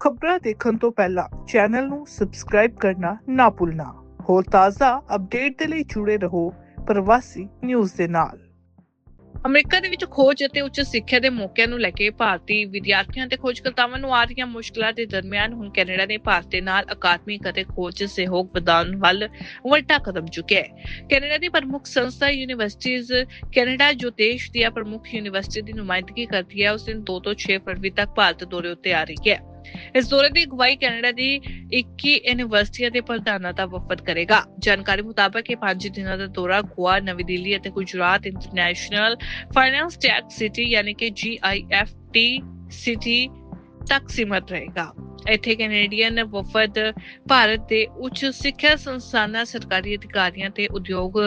ਖਬਰਾਂ ਦੇਖਣ ਤੋਂ ਪਹਿਲਾਂ ਚੈਨਲ ਨੂੰ ਸਬਸਕ੍ਰਾਈਬ ਕਰਨਾ ਨਾ ਭੁੱਲਣਾ। ਹੋਰ ਤਾਜ਼ਾ ਅਪਡੇਟ ਦੇ ਲਈ ਜੁੜੇ ਰਹੋ ਪ੍ਰਵਾਸੀ ਨਿਊਜ਼ ਦੇ ਨਾਲ। ਅਮਰੀਕਾ ਦੇ ਵਿੱਚ ਖੋਜ ਅਤੇ ਉੱਚ ਸਿੱਖਿਆ ਦੇ ਮੌਕਿਆਂ ਨੂੰ ਲੈ ਕੇ ਭਾਰਤੀ ਵਿਦਿਆਰਥੀਆਂ ਤੇ ਖੋਜਕਰਤਾਵਾਂ ਨੂੰ ਆ ਰਹੀਆਂ ਮੁਸ਼ਕਲਾਂ ਦੇ ਦਰਮਿਆਨ ਹੁਣ ਕੈਨੇਡਾ ਨੇ ਭਾਰਤ ਦੇ ਨਾਲ ਅਕਾਦਮਿਕ ਅਤੇ ਖੋਜ ਸਹਿਯੋਗ ਵਧਾਉਣ ਵੱਲ ਵੱਡਾ ਕਦਮ ਚੁੱਕਿਆ ਹੈ। ਕੈਨੇਡਾ ਦੀ ਪ੍ਰਮੁੱਖ ਸੰਸਥਾ ਯੂਨੀਵਰਸਿਟੀਜ਼ ਕੈਨੇਡਾ, ਜੋ ਦੇਸ਼ ਦੀਆਂ ਪ੍ਰਮੁੱਖ ਯੂਨੀਵਰਸਿਟੀ ਦੀ ਨੁਮਾਇੰਦਗੀ ਕਰਦੀ ਹੈ, ਉਸ ਦਿਨ 2 ਤੋਂ 6 ਫਰਵਰੀ ਤੱਕ ਭਾਰਤ ਦੌਰੇ ਉੱਤੇ ਆ ਰਹੀ ਹੈ। ਇਸ ਦੌਰੇ ਦੀ ਅਗਵਾਈ ਕੈਨੇਡਾ ਦੀ 21 ਯੂਨੀਵਰਸਿਟੀਆਂ ਦੇ ਪ੍ਰਧਾਨਾਂ ਦਾ ਵਫਦ ਕਰੇਗਾ। ਜਾਣਕਾਰੀ ਮੁਤਾਬਕ ਇਹ 5 ਦਿਨਾਂ ਦਾ ਦੌਰਾ ਗੋਆ, ਨਵੀਂ ਦਿੱਲੀ ਅਤੇ Gujarat International Finance Tech City ਯਾਨੀ ਕਿ GIFT ਸਿਟੀ ਤੱਕ ਸੀਮਤ ਰਹੇਗਾ। ਇੱਥੇ ਕੈਨੇਡੀਅਨ ਵਫਦ ਭਾਰਤ ਦੇ ਉੱਚ ਸਿੱਖਿਆ ਸੰਸਥਾਨਾਂ, ਸਰਕਾਰੀ ਅਧਿਕਾਰੀਆਂ ਤੇ ਉਦਯੋਗ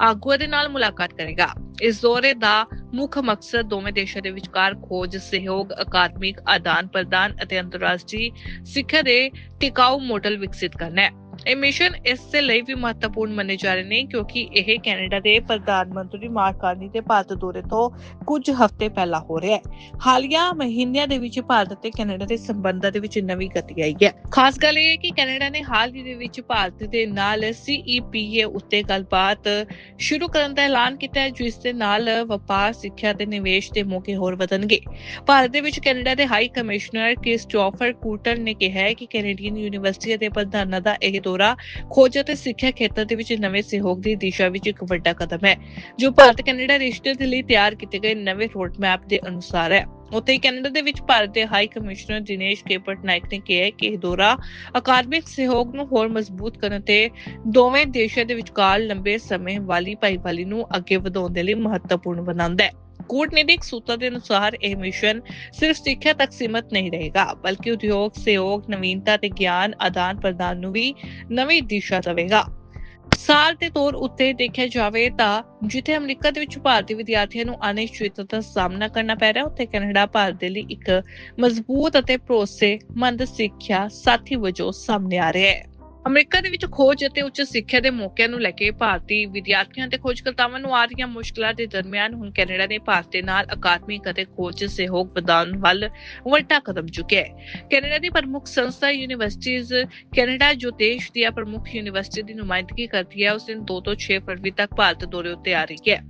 ਆਗੂਆਂ ਦੇ ਨਾਲ ਮੁਲਾਕਾਤ ਕਰੇਗਾ। ਇਸ ਦੌਰੇ ਦਾ ਮੁੱਖ ਮਕਸਦ ਦੋਵੇਂ ਦੇਸ਼ਾਂ ਦੇ ਵਿਚਕਾਰ ਖੋਜ, ਸਹਿਯੋਗ, ਅਕਾਦਮਿਕ ਆਦਾਨ ਪ੍ਰਦਾਨ ਅਤੇ ਅੰਤਰਰਾਸ਼ਟਰੀ ਸਿੱਖਿਆ ਦੇ ਟਿਕਾਊ ਮਾਡਲ ਵਿਕਸਿਤ ਕਰਨਾ ਹੈ। ਇਹ ਮਿਸ਼ਨ ਇਸ ਦੇ ਲਈ ਵੀ ਮਹੱਤਵਪੂਰਨ ਮੰਨੇ ਜਾ ਰਹੇ ਨੇ ਕਿਉਂਕਿ ਇਹ ਕੈਨੇਡਾ ਦੇ ਪ੍ਰਧਾਨ ਮੰਤਰੀ ਮਾਰਕ ਕਾਰਨੀ ਦੇ ਭਾਰਤ ਦੌਰੇ ਤੋਂ ਕੁਝ ਹਫ਼ਤੇ ਪਹਿਲਾਂ ਹੋ ਰਿਹਾ ਹੈ। ਹਾਲੀਆ ਮਹੀਨਿਆਂ ਦੇ ਵਿੱਚ ਭਾਰਤ ਅਤੇ ਕੈਨੇਡਾ ਦੇ ਸੰਬੰਧਾਂ ਦੇ ਵਿੱਚ ਨਵੀਂ ਗਤੀ ਆਈ ਹੈ। ਖਾਸ ਗੱਲ ਇਹ ਹੈ ਕਿ ਕੈਨੇਡਾ ਨੇ ਹਾਲ ਹੀ ਦੇ ਵਿੱਚ ਭਾਰਤ ਦੇ ਨਾਲ CEPA ਉੱਤੇ ਗੱਲਬਾਤ ਸ਼ੁਰੂ ਕਰਨ ਦਾ ਐਲਾਨ ਕੀਤਾ ਹੈ, ਜਿਸ ਦੇ ਨਾਲ ਵਪਾਰ, ਸਿੱਖਿਆ ਤੇ ਨਿਵੇਸ਼ ਦੇ ਮੌਕੇ ਹੋਰ ਵਧਣਗੇ। ਭਾਰਤ ਦੇ ਵਿੱਚ ਕੈਨੇਡਾ ਦੇ ਹਾਈ ਕਮਿਸ਼ਨਰ ਕ੍ਰਿਸਟੋਫਰ ਕੂਟਰ ਨੇ ਕਿਹਾ ਹੈ ਕਿ ਕੈਨੇਡੀਅਨ ਯੂਨੀਵਰਸਿਟੀ ਦੇ ਪ੍ਰਧਾਨਾਂ ਦਾ ਇਹ ਦੌਰਾ ਖੋਜ ਅਤੇ ਸਿੱਖਿਆ ਖੇਤਰ ਦੇ ਵਿੱਚ ਨਵੇਂ ਸਹਿਯੋਗ ਦੀ ਦਿਸ਼ਾ ਵਿੱਚ ਇੱਕ ਵੱਡਾ ਕਦਮ ਹੈ, ਜੋ ਭਾਰਤ ਕੈਨੇਡਾ ਰਿਸ਼ਤੇ ਦੇ ਲਈ ਤਿਆਰ ਕੀਤੇ ਗਏ ਨਵੇਂ ਰੋਡਮੈਪ ਦੇ ਅਨੁਸਾਰ ਹੈ। ਉੱਥੇ ਕੈਨੇਡਾ ਦੇ ਵਿੱਚ ਭਾਰਤ ਦੇ high commissioner Dinesh K Patnaik ਨੇ ਕਿਹਾ ਕਿ ਇਹ ਦੌਰਾ ਅਕਾਦਮਿਕ ਸਹਿਯੋਗ ਨੂੰ ਹੋਰ ਮਜ਼ਬੂਤ ਕਰਨ ਤੇ ਦੋਵੇਂ ਦੇਸ਼ਾਂ ਦੇ ਵਿਚਕਾਰ ਲੰਬੇ ਸਮੇਂ ਵਾਲੀ ਭਾਈਵਾਲੀ ਨੂੰ ਅੱਗੇ ਵਧਾਉਣ ਦੇ ਲਈ ਮਹੱਤਵਪੂਰਨ ਬਣਾਉਂਦਾ ਹੈ। ਕੂਟਨੀਤਿਕ ਸੂਤਰਾਂ ਦੇ ਅਨੁਸਾਰ ਇਹ ਮਿਸ਼ਨ ਸਿਰਫ ਸਿੱਖਿਆ ਤੱਕ ਸੀਮਤ ਨਹੀਂ ਰਹੇਗਾ ਬਲਕਿ ਉਦਯੋਗ ਸਹਿਯੋਗ ਨਵੀਨਤਾ ਤੇ ਗਿਆਨ ਆਦਾਨ ਪ੍ਰਦਾਨ ਨੂੰ ਵੀ ਨਵੀਂ ਦਿਸ਼ਾ ਦੇਵੇਗਾ ਸਾਲ ਦੇ ਤੌਰ ਉੱਤੇ ਦੇਖਿਆ ਜਾਵੇ ਤਾਂ ਜਿੱਥੇ ਅਮਰੀਕਾ ਦੇ ਵਿੱਚ ਭਾਰਤੀ ਵਿਦਿਆਰਥੀਆਂ ਨੂੰ ਅਨਿਸ਼ਚਿਤਤਾ ਦਾ ਸਾਹਮਣਾ ਕਰਨਾ ਪੈ ਰਿਹਾ ਉੱਥੇ ਕੈਨੇਡਾ ਭਾਰਤ ਦੇ ਲਈ ਇੱਕ ਮਜ਼ਬੂਤ ਅਤੇ ਭਰੋਸੇਮੰਦ ਸਿੱਖਿਆ ਸਾਥੀ ਵਜੋਂ ਸਾਹਮਣੇ ਆ ਰਿਹਾ ਹੈ ਅਮਰੀਕਾ ਦੇ ਵਿੱਚ ਖੋਜ ਅਤੇ ਉੱਚ ਸਿੱਖਿਆ ਦੇ ਮੌਕਿਆਂ ਨੂੰ ਲੈ ਕੇ ਭਾਰਤੀ ਵਿਦਿਆਰਥੀਆਂ ਤੇ ਖੋਜਕਰਤਾਵਾਂ ਨੂੰ ਆ ਰਹੀਆਂ ਮੁਸ਼ਕਲਾਂ ਦੇ ਦਰਮਿਆਨ ਹੁਣ ਕੈਨੇਡਾ ਨੇ ਭਾਰਤ ਦੇ ਨਾਲ ਅਕਾਦਮਿਕ ਅਤੇ ਖੋਜ ਸਹਿਯੋਗ ਵਧਾਉਣ ਵੱਲ ਵੱਡਾ ਕਦਮ ਚੁੱਕਿਆ ਹੈ। ਕੈਨੇਡਾ ਦੀ ਪ੍ਰਮੁੱਖ ਸੰਸਥਾ ਯੂਨੀਵਰਸਿਟੀਜ਼ ਕੈਨੇਡਾ, ਜੋ ਦੇਸ਼ ਦੀਆਂ ਪ੍ਰਮੁੱਖ ਯੂਨੀਵਰਸਿਟੀ ਦੀ ਨੁਮਾਇੰਦਗੀ ਕਰਦੀ ਹੈ, ਉਸ ਦਿਨ 2 ਤੋਂ 6 ਫਰਵਰੀ ਤੱਕ ਭਾਰਤ ਦੌਰੇ ਉੱਤੇ ਆ ਰਹੀ ਹੈ।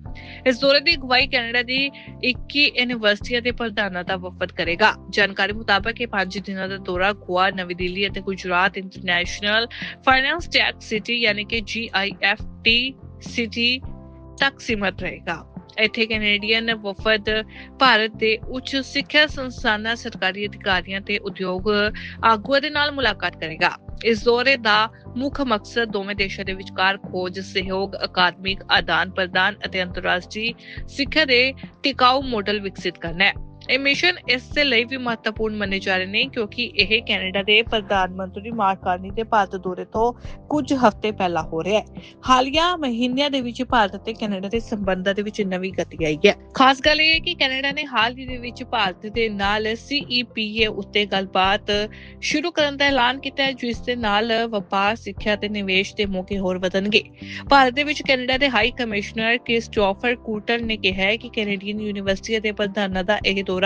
ਇਸ ਦੌਰੇ ਦੀ ਅਗਵਾਈ ਕੈਨੇਡਾ ਦੀ 21 ਯੂਨੀਵਰਸਿਟੀਆਂ ਦੇ ਪ੍ਰਧਾਨਾਂ ਦਾ ਵਫਦ ਕਰੇਗਾ। ਜਾਣਕਾਰੀ ਮੁਤਾਬਕ ਇਹ 5 ਦਿਨਾਂ ਦਾ ਦੌਰਾ ਗੋਆ, ਨਵੀਂ ਦਿੱਲੀ ਅਤੇ Gujarat International Finance Tech City ਯਾਨੀ ਕਿ GIFT ਸਿਟੀ ਤੱਕ ਸੀਮਤ ਰਹੇਗਾ। ਇੱਥੇ ਕੈਨੇਡੀਅਨ ਵਫਦ ਭਾਰਤ ਦੇ ਉੱਚ ਸਿੱਖਿਆ ਸੰਸਥਾਨਾਂ, ਸਰਕਾਰੀ ਅਧਿਕਾਰੀਆਂ ਤੇ ਉਦਯੋਗ ਆਗੂਆਂ ਦੇ ਨਾਲ ਮੁਲਾਕਾਤ ਕਰੇਗਾ। ਇਸ ਦੌਰੇ ਦਾ ਮੁੱਖ ਮਕਸਦ ਦੋਵੇਂ ਦੇਸ਼ਾਂ ਦੇ ਵਿਚਕਾਰ ਖੋਜ, ਸਹਿਯੋਗ, ਅਕਾਦਮਿਕ ਆਦਾਨ ਪ੍ਰਦਾਨ ਅਤੇ ਅੰਤਰਰਾਸ਼ਟਰੀ ਸਿੱਖਿਆ ਦੇ ਟਿਕਾਊ ਮਾਡਲ ਵਿਕਸਿਤ ਕਰਨਾ ਹੈ। ਇਹ ਮਿਸ਼ਨ ਇਸ ਦੇ ਲਈ ਵੀ ਮਹੱਤਵਪੂਰਨ ਮੰਨੇ ਜਾ ਰਹੇ ਨੇ ਕਿਉਂਕਿ ਇਹ ਕੈਨੇਡਾ ਦੇ ਪ੍ਰਧਾਨ ਮੰਤਰੀ ਮਾਰਕ ਕਾਰਨੀ ਦੇ ਭਾਰਤ ਦੌਰੇ ਤੋਂ ਕੁਝ ਹਫ਼ਤੇ ਪਹਿਲਾਂ ਹੋ ਰਿਹਾ ਹੈ। ਹਾਲੀਆ ਮਹੀਨਿਆਂ ਦੇ ਵਿੱਚ ਭਾਰਤ ਅਤੇ ਕੈਨੇਡਾ ਦੇ ਸੰਬੰਧਾਂ ਦੇ ਵਿੱਚ ਨਵੀਂ ਗਤੀ ਆਈ ਹੈ। ਖਾਸ ਗੱਲ ਇਹ ਹੈ ਕਿ ਕੈਨੇਡਾ ਨੇ ਹਾਲ ਹੀ ਦੇ ਵਿੱਚ ਭਾਰਤ ਦੇ ਨਾਲ CEPA ਉੱਤੇ ਗੱਲਬਾਤ ਸ਼ੁਰੂ ਕਰਨ ਦਾ ਐਲਾਨ ਕੀਤਾ ਹੈ, ਜਿਸ ਦੇ ਨਾਲ ਵਪਾਰ, ਸਿੱਖਿਆ ਤੇ ਨਿਵੇਸ਼ ਦੇ ਮੌਕੇ ਹੋਰ ਵਧਣਗੇ। ਭਾਰਤ ਦੇ ਵਿੱਚ ਕੈਨੇਡਾ ਦੇ ਹਾਈ ਕਮਿਸ਼ਨਰ ਕ੍ਰਿਸਟੋਫਰ ਕੂਟਰ ਨੇ ਕਿਹਾ ਹੈ ਕਿ ਕੈਨੇਡੀਅਨ ਯੂਨੀਵਰਸਿਟੀਆਂ ਦੇ ਪ੍ਰਧਾਨਾਂ ਦਾ ਇਹ ਦੌਰਾ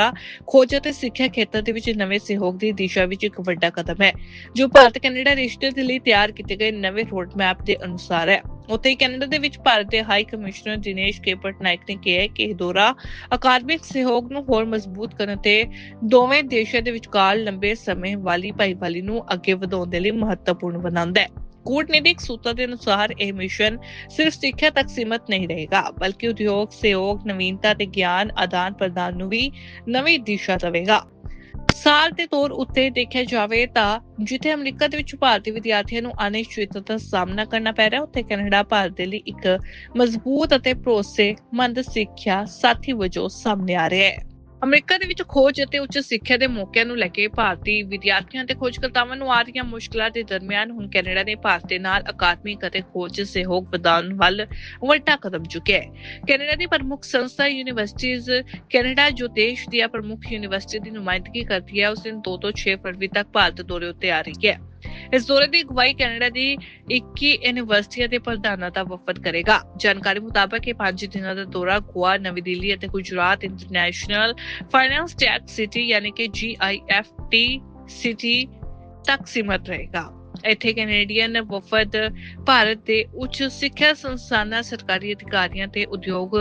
ਖੋਜ ਅਤੇ ਸਿੱਖਿਆ ਖੇਤਰ ਦੇ ਵਿੱਚ ਨਵੇਂ ਸਹਿਯੋਗ ਦੀ ਦਿਸ਼ਾ ਵਿੱਚ ਇੱਕ ਵੱਡਾ ਕਦਮ ਹੈ, ਜੋ ਭਾਰਤ ਕੈਨੇਡਾ ਰਿਸ਼ਤੇ ਦੇ ਲਈ ਤਿਆਰ ਕੀਤੇ ਗਏ ਨਵੇਂ ਰੋਡਮੈਪ ਦੇ ਅਨੁਸਾਰ ਹੈ। ਉੱਥੇ ਕੈਨੇਡਾ ਦੇ ਵਿੱਚ ਭਾਰਤ ਦੇ high commissioner Dinesh K Patnaik ਨੇ ਕਿਹਾ ਕਿ ਇਹ ਦੌਰਾ ਅਕਾਦਮਿਕ ਸਹਿਯੋਗ ਨੂੰ ਹੋਰ ਮਜ਼ਬੂਤ ਕਰਨ ਤੇ ਦੋਵੇਂ ਦੇਸ਼ਾਂ ਦੇ ਵਿਚਕਾਰ ਲੰਬੇ ਸਮੇਂ ਵਾਲੀ ਭਾਈਵਾਲੀ ਨੂੰ ਅੱਗੇ ਵਧਾਉਣ ਦੇ ਲਈ ਮਹੱਤਵਪੂਰਨ ਬਣਾਉਂਦਾ ਹੈ। ਕੂਟਨੀਤਿਕ ਸੂਤਰਾਂ ਦੇ ਅਨੁਸਾਰ ਇਹ ਮਿਸ਼ਨ ਸਿਰਫ ਸਿੱਖਿਆ ਤੱਕ ਸੀਮਤ ਨਹੀਂ ਰਹੇਗਾ ਬਲਕਿ ਉਦਯੋਗ ਸਹਿਯੋਗ ਨਵੀਨਤਾ ਤੇ ਗਿਆਨ ਆਦਾਨ ਪ੍ਰਦਾਨ ਨੂੰ ਵੀ ਨਵੀਂ ਦਿਸ਼ਾ ਦੇਵੇਗਾ ਸਾਲ ਦੇ ਤੌਰ ਉੱਤੇ ਦੇਖਿਆ ਜਾਵੇ ਤਾਂ ਜਿੱਥੇ ਅਮਰੀਕਾ ਦੇ ਵਿੱਚ ਭਾਰਤੀ ਵਿਦਿਆਰਥੀਆਂ ਨੂੰ ਅਨਿਸ਼ਚਿਤਤਾ ਦਾ ਸਾਹਮਣਾ ਕਰਨਾ ਪੈ ਰਿਹਾ ਉੱਥੇ ਕੈਨੇਡਾ ਭਾਰਤ ਦੇ ਲਈ ਇੱਕ ਮਜ਼ਬੂਤ ਅਤੇ ਭਰੋਸੇਮੰਦ ਸਿੱਖਿਆ ਸਾਥੀ ਵਜੋਂ ਸਾਹਮਣੇ ਆ ਰਿਹਾ ਹੈ ਅਮਰੀਕਾ ਦੇ ਵਿੱਚ ਖੋਜ ਅਤੇ ਉੱਚ ਸਿੱਖਿਆ ਦੇ ਮੌਕਿਆਂ ਨੂੰ ਲੈ ਕੇ ਭਾਰਤੀ ਵਿਦਿਆਰਥੀਆਂ ਤੇ ਖੋਜਕਰਤਾਵਾਂ ਨੂੰ ਆ ਰਹੀਆਂ ਮੁਸ਼ਕਲਾਂ ਦੇ ਦਰਮਿਆਨ ਹੁਣ ਕੈਨੇਡਾ ਨੇ ਭਾਰਤ ਦੇ ਨਾਲ ਅਕਾਦਮਿਕ ਅਤੇ ਖੋਜ ਸਹਿਯੋਗ ਵਧਾਉਣ ਵੱਲ ਵੱਡਾ ਕਦਮ ਚੁੱਕਿਆ ਹੈ। ਕੈਨੇਡਾ ਦੀ ਪ੍ਰਮੁੱਖ ਸੰਸਥਾ ਯੂਨੀਵਰਸਿਟੀਜ਼ ਕੈਨੇਡਾ, ਜੋ ਦੇਸ਼ ਦੀਆਂ ਪ੍ਰਮੁੱਖ ਯੂਨੀਵਰਸਿਟੀ ਦੀ ਨੁਮਾਇੰਦਗੀ ਕਰਦੀ ਹੈ, ਉਸ ਦਿਨ 2 ਤੋਂ 6 ਫਰਵਰੀ ਤੱਕ ਭਾਰਤ ਦੌਰੇ ਉੱਤੇ ਆ ਰਹੀ ਹੈ। ਇਸ ਦੌਰੇ ਦੀ ਅਗਵਾਈ ਕੈਨੇਡਾ ਦੀ 21 ਯੂਨੀਵਰਸਿਟੀਆਂ ਦੇ ਪ੍ਰਧਾਨਾਂ ਦਾ ਵਫਦ ਕਰੇਗਾ। ਜਾਣਕਾਰੀ ਮੁਤਾਬਕ ਇਹ 5 ਦਿਨਾਂ ਦਾ ਦੌਰਾ ਗੋਆ, ਨਵੀਂ ਦਿੱਲੀ ਅਤੇ Gujarat International Finance Tech City ਯਾਨੀ ਕਿ GIFT ਸਿਟੀ ਤੱਕ ਸੀਮਤ ਰਹੇਗਾ। ਇੱਥੇ ਕੈਨੇਡੀਅਨ ਵਫਦ ਭਾਰਤ ਦੇ ਉੱਚ ਸਿੱਖਿਆ ਸੰਸਥਾਨਾਂ, ਸਰਕਾਰੀ ਅਧਿਕਾਰੀਆਂ ਤੇ ਉਦਯੋਗ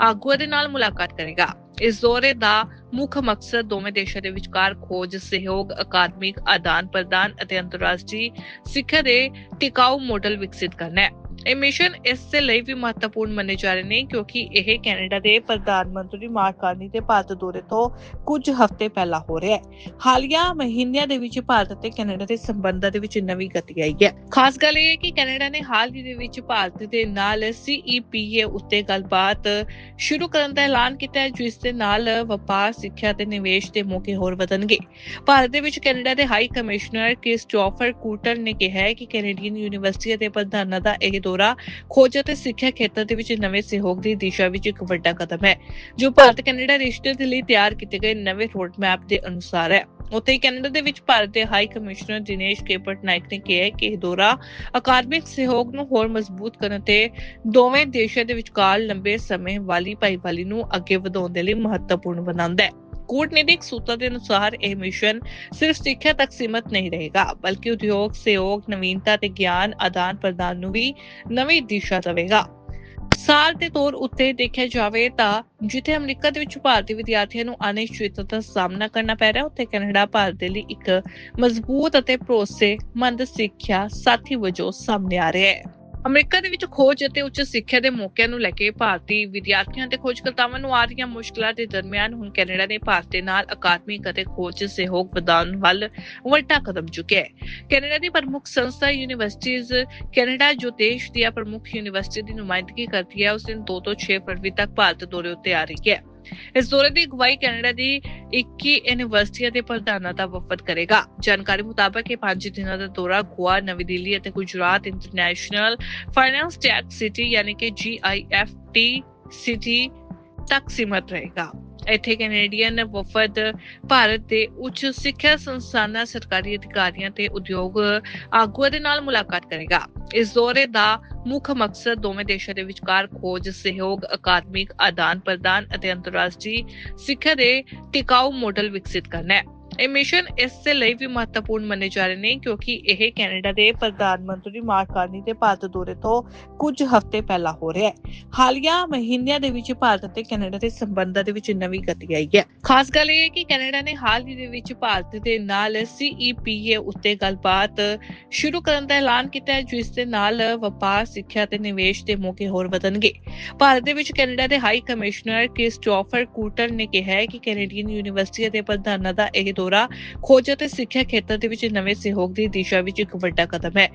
ਆਗੂਆਂ ਦੇ ਨਾਲ ਮੁਲਾਕਾਤ ਕਰੇਗਾ। ਇਸ ਦੌਰੇ ਦਾ ਮੁੱਖ ਮਕਸਦ ਦੋਵੇਂ ਦੇਸ਼ਾਂ ਦੇ ਵਿਚਕਾਰ ਖੋਜ, ਸਹਿਯੋਗ, ਅਕਾਦਮਿਕ ਆਦਾਨ ਪ੍ਰਦਾਨ ਅਤੇ ਅੰਤਰਰਾਸ਼ਟਰੀ ਸਿੱਖਿਆ ਦੇ ਟਿਕਾਊ ਮਾਡਲ ਵਿਕਸਿਤ ਕਰਨਾ ਹੈ। ਇਹ ਮਿਸ਼ਨ ਇਸ ਦੇ ਲਈ ਵੀ ਮਹੱਤਵਪੂਰਨ ਮੰਨੇ ਜਾ ਰਹੇ ਨੇ ਕਿਉਂਕਿ ਇਹ ਕੈਨੇਡਾ ਦੇ ਪ੍ਰਧਾਨ ਮੰਤਰੀ ਮਾਰਕ ਕਾਰਨੀ ਦੇ ਭਾਰਤ ਦੌਰੇ ਤੋਂ ਕੁਝ ਹਫ਼ਤੇ ਪਹਿਲਾਂ ਹੋ ਰਿਹਾ ਹੈ। ਹਾਲੀਆ ਮਹੀਨਿਆਂ ਦੇ ਵਿੱਚ ਭਾਰਤ ਅਤੇ ਕੈਨੇਡਾ ਦੇ ਸੰਬੰਧਾਂ ਦੇ ਵਿੱਚ ਨਵੀਂ ਗਤੀ ਆਈ ਹੈ। ਖਾਸ ਗੱਲ ਇਹ ਹੈ ਕਿ ਕੈਨੇਡਾ ਨੇ ਹਾਲ ਹੀ ਦੇ ਵਿੱਚ ਭਾਰਤ ਦੇ ਨਾਲ CEPA ਉੱਤੇ ਗੱਲਬਾਤ ਸ਼ੁਰੂ ਕਰਨ ਦਾ ਐਲਾਨ ਕੀਤਾ ਹੈ, ਜਿਸ ਦੇ ਨਾਲ ਵਪਾਰ, ਸਿੱਖਿਆ ਤੇ ਨਿਵੇਸ਼ ਦੇ ਮੌਕੇ ਹੋਰ ਵਧਣਗੇ। ਭਾਰਤ ਦੇ ਵਿੱਚ ਕੈਨੇਡਾ ਦੇ ਹਾਈ ਕਮਿਸ਼ਨਰ ਕ੍ਰਿਸਟੋਫਰ ਕੂਟਰ ਨੇ ਕਿਹਾ ਹੈ ਕਿ ਕੈਨੇਡੀਅਨ ਯੂਨੀਵਰਸਿਟੀ ਦੇ ਪ੍ਰਧਾਨਾਂ ਦਾ ਇਹ ਦੌਰਾ ਖੋਜ ਅਤੇ ਸਿੱਖਿਆ ਖੇਤਰ ਦੇ ਵਿੱਚ ਨਵੇਂ ਸਹਿਯੋਗ ਦੀ ਦਿਸ਼ਾ ਵਿੱਚ ਇੱਕ ਵੱਡਾ ਕਦਮ ਹੈ, ਜੋ ਭਾਰਤ ਕੈਨੇਡਾ ਰਿਸ਼ਤੇ ਦੇ ਲਈ ਤਿਆਰ ਕੀਤੇ ਗਏ ਨਵੇਂ ਰੋਡ ਮੈਪ ਦੇ ਅਨੁਸਾਰ ਹੈ। ਉੱਥੇ ਕੈਨੇਡਾ ਦੇ ਵਿੱਚ ਭਾਰਤ ਦੇ high commissioner Dinesh K Patnaik ਨੇ ਕਿਹਾ ਕਿ ਇਹ ਦੌਰਾ ਅਕਾਦਮਿਕ ਸਹਿਯੋਗ ਨੂੰ ਹੋਰ ਮਜ਼ਬੂਤ ਕਰਨ ਤੇ ਦੋਵੇਂ ਦੇਸ਼ਾਂ ਦੇ ਵਿਚਕਾਰ ਲੰਬੇ ਸਮੇਂ ਵਾਲੀ ਭਾਈਵਾਲੀ ਨੂੰ ਅੱਗੇ ਵਧਾਉਣ ਦੇ ਲਈ ਮਹੱਤਵਪੂਰਨ ਬਣਾਉਂਦਾ ਹੈ। ਕੂਟਨੀਤਿਕ ਸੂਤਰਾਂ ਦੇ ਅਨੁਸਾਰ ਇਹ ਮਿਸ਼ਨ ਸਿਰਫ ਸਿੱਖਿਆ ਤੱਕ ਸੀਮਤ ਨਹੀਂ ਰਹੇਗਾ ਬਲਕਿ ਉਦਯੋਗ ਸਹਿਯੋਗ ਨਵੀਨਤਾ ਤੇ ਗਿਆਨ ਆਦਾਨ ਪ੍ਰਦਾਨ ਨੂੰ ਵੀ ਨਵੀਂ ਦਿਸ਼ਾ ਦੇਵੇਗਾ ਸਾਲ ਦੇ ਤੌਰ ਉੱਤੇ ਦੇਖਿਆ ਜਾਵੇ ਤਾਂ ਜਿੱਥੇ ਅਮਰੀਕਾ ਦੇ ਵਿੱਚ ਭਾਰਤੀ ਵਿਦਿਆਰਥੀਆਂ ਨੂੰ ਅਨਿਸ਼ਚਿਤਤਾ ਦਾ ਸਾਹਮਣਾ ਕਰਨਾ ਪੈ ਰਿਹਾ ਉੱਥੇ ਕੈਨੇਡਾ ਭਾਰਤ ਦੇ ਲਈ ਇੱਕ ਮਜ਼ਬੂਤ ਅਤੇ ਭਰੋਸੇਮੰਦ ਸਿੱਖਿਆ ਸਾਥੀ ਵਜੋਂ ਸਾਹਮਣੇ ਆ ਰਿਹਾ ਹੈ ਅਮਰੀਕਾ ਦੇ ਵਿੱਚ ਖੋਜ ਅਤੇ ਉੱਚ ਸਿੱਖਿਆ ਦੇ ਮੌਕਿਆਂ ਨੂੰ ਲੈ ਕੇ ਭਾਰਤੀ ਵਿਦਿਆਰਥੀਆਂ ਤੇ ਖੋਜਕਰਤਾਵਾਂ ਨੂੰ ਆ ਰਹੀਆਂ ਮੁਸ਼ਕਲਾਂ ਦੇ ਦਰਮਿਆਨ ਹੁਣ ਕੈਨੇਡਾ ਨੇ ਭਾਰਤ ਦੇ ਨਾਲ ਅਕਾਦਮਿਕ ਅਤੇ ਖੋਜ ਸਹਿਯੋਗ ਵਧਾਉਣ ਵੱਲ ਵੱਡਾ ਕਦਮ ਚੁੱਕਿਆ ਹੈ। ਕੈਨੇਡਾ ਦੀ ਪ੍ਰਮੁੱਖ ਸੰਸਥਾ ਯੂਨੀਵਰਸਿਟੀਜ਼ ਕੈਨੇਡਾ, ਜੋ ਦੇਸ਼ ਦੀਆਂ ਪ੍ਰਮੁੱਖ ਯੂਨੀਵਰਸਿਟੀ ਦੀ ਨੁਮਾਇੰਦਗੀ ਕਰਦੀ ਹੈ, ਉਸ ਦਿਨ 2 ਤੋਂ 6 ਫਰਵਰੀ ਤੱਕ ਭਾਰਤ ਦੌਰੇ ਉੱਤੇ ਆ ਰਹੀ ਹੈ। ਇਸ ਦੌਰੇ ਦੀ ਅਗਵਾਈ ਕੈਨੇਡਾ ਦੀ 21 ਯੂਨੀਵਰਸਿਟੀਆਂ ਦੇ ਪ੍ਰਧਾਨਾਂ ਦਾ ਵਫਦ ਕਰੇਗਾ। ਜਾਣਕਾਰੀ ਮੁਤਾਬਕ ਇਹ 5 ਦਿਨਾਂ ਦਾ ਦੌਰਾ ਗੋਆ, ਨਵੀਂ ਦਿੱਲੀ ਅਤੇ Gujarat International Finance Tech City ਯਾਨੀ ਕਿ GIFT ਸਿਟੀ ਤੱਕ ਸੀਮਤ ਰਹੇਗਾ। ਇੱਥੇ ਕੈਨੇਡੀਅਨ ਵਫਦ ਭਾਰਤ ਦੇ ਉੱਚ ਸਿੱਖਿਆ ਸੰਸਥਾਨਾਂ, ਸਰਕਾਰੀ ਅਧਿਕਾਰੀਆਂ ਤੇ ਉਦਯੋਗ ਆਗੂਆਂ ਦੇ ਨਾਲ ਮੁਲਾਕਾਤ ਕਰੇਗਾ। ਇਸ ਦੌਰੇ ਦਾ ਮੁੱਖ ਮਕਸਦ ਦੋਵੇਂ ਦੇਸ਼ਾਂ ਦੇ ਵਿਚਕਾਰ ਖੋਜ, ਸਹਿਯੋਗ, ਅਕਾਦਮਿਕ ਆਦਾਨ ਪ੍ਰਦਾਨ ਅਤੇ ਅੰਤਰਰਾਸ਼ਟਰੀ ਸਿੱਖਿਆ ਦੇ ਟਿਕਾਊ ਮਾਡਲ ਵਿਕਸਿਤ ਕਰਨਾ ਹੈ। ਇਹ ਮਿਸ਼ਨ ਇਸ ਦੇ ਲਈ ਵੀ ਮਹੱਤਵਪੂਰਨ ਮੰਨੇ ਜਾ ਰਹੇ ਨੇ ਕਿਉਂਕਿ ਇਹ ਕੈਨੇਡਾ ਦੇ ਪ੍ਰਧਾਨ ਮੰਤਰੀ ਮਾਰਕ ਕਾਰਨੀ ਦੇ ਭਾਰਤ ਦੌਰੇ ਤੋਂ ਕੁਝ ਹਫ਼ਤੇ ਪਹਿਲਾਂ ਹੋ ਰਿਹਾ ਹੈ। ਹਾਲੀਆ ਮਹੀਨਿਆਂ ਦੇ ਵਿੱਚ ਭਾਰਤ ਅਤੇ ਕੈਨੇਡਾ ਦੇ ਸੰਬੰਧਾਂ ਦੇ ਵਿੱਚ ਨਵੀਂ ਗਤੀ ਆਈ ਹੈ। ਖਾਸ ਗੱਲ ਇਹ ਹੈ ਕਿ ਕੈਨੇਡਾ ਨੇ ਹਾਲ ਹੀ ਦੇ ਵਿੱਚ ਭਾਰਤ ਦੇ ਨਾਲ CEPA ਉੱਤੇ ਗੱਲਬਾਤ ਸ਼ੁਰੂ ਕਰਨ ਦਾ ਐਲਾਨ ਕੀਤਾ ਹੈ, ਜਿਸ ਦੇ ਨਾਲ ਵਪਾਰ, ਸਿੱਖਿਆ ਤੇ ਨਿਵੇਸ਼ ਦੇ ਮੌਕੇ ਹੋਰ ਵਧਣਗੇ। ਭਾਰਤ ਦੇ ਵਿੱਚ ਕੈਨੇਡਾ ਦੇ ਹਾਈ ਕਮਿਸ਼ਨਰ ਕ੍ਰਿਸਟੋਫਰ ਕੂਟਰ ਨੇ ਕਿਹਾ ਹੈ ਕਿ ਕੈਨੇਡੀਅਨ ਯੂਨੀਵਰਸਿਟੀ ਦੇ ਪ੍ਰਧਾਨਾਂ ਦਾ ਇਹ ਦੌਰਾ ਖੋਜ ਅਤੇ ਸਿੱਖਿਆ ਖੇਤਰ ਦੇ ਵਿੱਚ ਨਵੇਂ ਸਹਿਯੋਗ ਦੀ ਦਿਸ਼ਾ ਵਿੱਚ ਇੱਕ ਵੱਡਾ ਕਦਮ ਹੈ।